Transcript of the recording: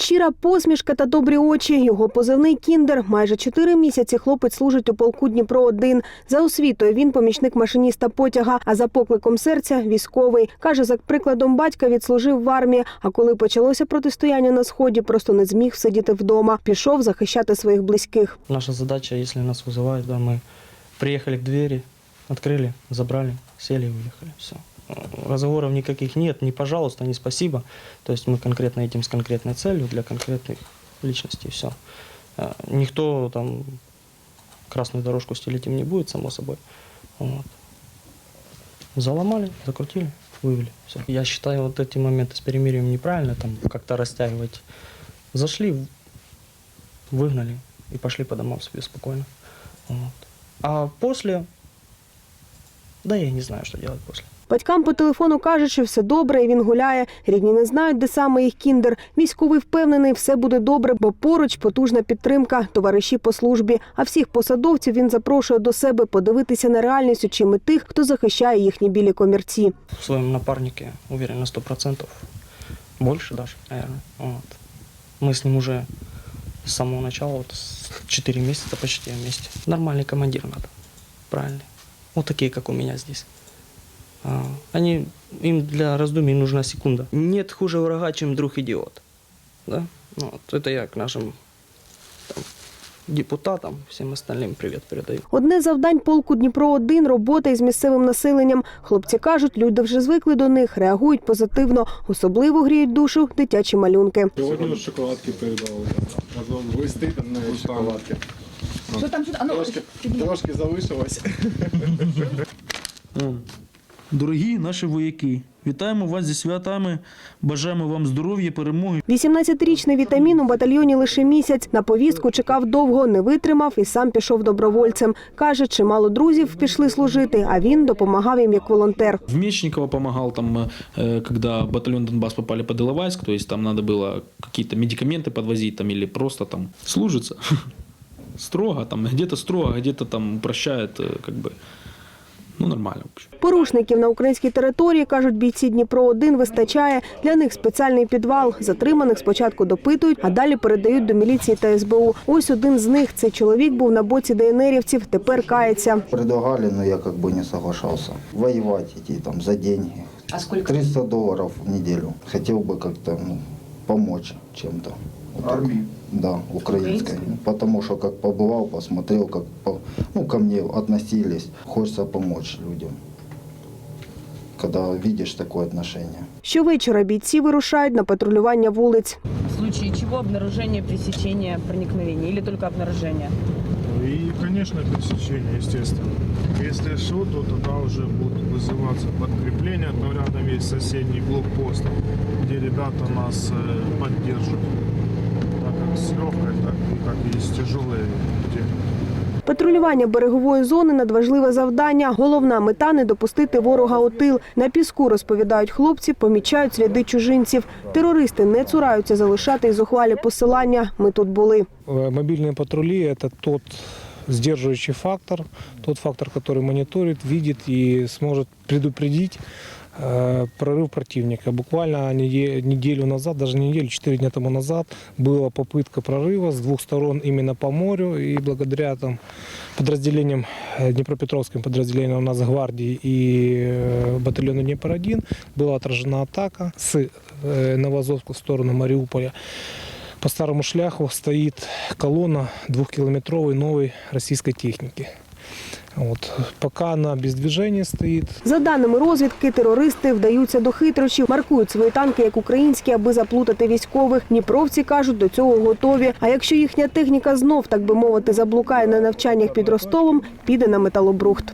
Щира посмішка та добрі очі. Його позивний кіндер. Майже чотири місяці хлопець служить у полку Дніпро 1 За освітою він помічник машиніста потяга, а за покликом серця військовий. Каже, за прикладом батька відслужив в армії. А коли почалося протистояння на сході, просто не зміг сидіти вдома. Пішов захищати своїх близьких. Наша задача, если нас вызывают, да, мы приехали к двери, Открыли, забрали, сели и уехали. Все. Разговоров никаких нет, ни пожалуйста, ни спасибо. То есть мы конкретно едем с конкретной целью для конкретных личностей. Все. Никто там красную дорожку стелить им не будет, само собой. Вот. Заломали, закрутили, вывели. Все. Я считаю, вот эти моменты с перемирием неправильно там как-то растягивать. Зашли, выгнали и пошли по домам себе спокойно. Вот. А после, да я не знаю, что делать после. Батькам по телефону кажуть, що все добре, і він гуляє. Рідні не знають, де саме їх кіндер. Військовий впевнений, все буде добре, бо поруч потужна підтримка, товариші по службі. А всіх посадовців він запрошує до себе подивитися на реальність очима тих, хто захищає їхні білі комірці. В своем напарнике уверен на сто процентов. Больше даже, наверное. Вот. Мы с ним уже с самого начала, вот с 4 месяца почти вместе. Нормальный командир надо. Правильный. Вот такие, как у меня здесь. Они, им для раздумий нужна секунда. Нет хуже врага, чем друг идиот. Да? Ну, Вот. Это я к нашим там, депутатам, всем остальным привет передаю. Одне завдань полку Дніпро 1 робота із місцевим населенням. Хлопці кажуть, люди вже звикли до них, реагують позитивно. Особливо гріють душу дитячі малюнки. Сьогодні шоколадки передали. Разом листи там на шоколадки. Що там, що там? А ну, Трошки, трошки залишилось. Дорогі наші вояки, вітаємо вас зі святами, бажаємо вам здоров'я, перемоги. 18-річний вітамін у батальйоні лише місяць. На повістку чекав довго, не витримав і сам пішов добровольцем. Каже, чимало друзів пішли служити, а він допомагав їм як волонтер. В Мечниково помогал там, э, когда батальон Донбасс попали под Иловайск, то есть там надо было какие-то медикаменты подвозить там или просто там служится. Строго, там где-то строго, где-то там упрощает, э, как бы, ну нормально. в общем. Порушників на українській території, кажуть бійці Дніпро 1 вистачає. Для них спеціальний підвал. Затриманих спочатку допитують, а далі передають до міліції та СБУ. Ось один з них. Цей чоловік був на боці ДНРівців, тепер кається. Предлагали, но я как бы не соглашался. Воевать идти там за деньги. А сколько? 300 долларов в неделю. Хотел бы как-то ну, помочь чем-то. Вот так. Да, украинской. Потому что как побывал, посмотрел, как по- ну, ко мне относились. Хочется помочь людям. Когда видишь такое отношение. Щовечора бійці вирушають на патрулювання вулиць. В случае чего обнаружение, пресечение проникновения или только обнаружение? И, конечно, пересечение, естественно. Если что, то тогда уже будут вызываться подкрепления. Но рядом есть соседний блокпост, где ребята нас э, поддержат. Так как с легкой, так и как и с тяжелой техникой. Патрулювання берегової зони надважливе завдання. Головна мета не допустити ворога у тил. На піску розповідають хлопці, помічають сліди чужинців. Терористи не цураються залишати й зухвалі посилання. Ми тут були. Э, Мобильные патрули – это тот сдерживающий фактор, тот фактор, который мониторит, видит и сможет предупредить э, прорыв противника. Буквально неде- неделю назад, даже не неделю, четыре дня тому назад была попытка прорыва с двух сторон именно по морю. И благодаря там, подразделениям, э, Днепропетровским подразделениям Нацгвардии и э, батальону Днепр-1 была отражена атака с э, Новоазовска в сторону Мариуполя. По старому шляху стоит колонна двухкилометровой новой российской техники. Вот. Пока она без стоит, За даними розвідки, терористи вдаються до хитрощів, маркують свої танки як українські, аби заплутати військових. Дніпровці кажуть, до цього готові. А якщо їхня техніка знов, так би мовити, заблукає на навчаннях під Ростовом, піде на металобрухт.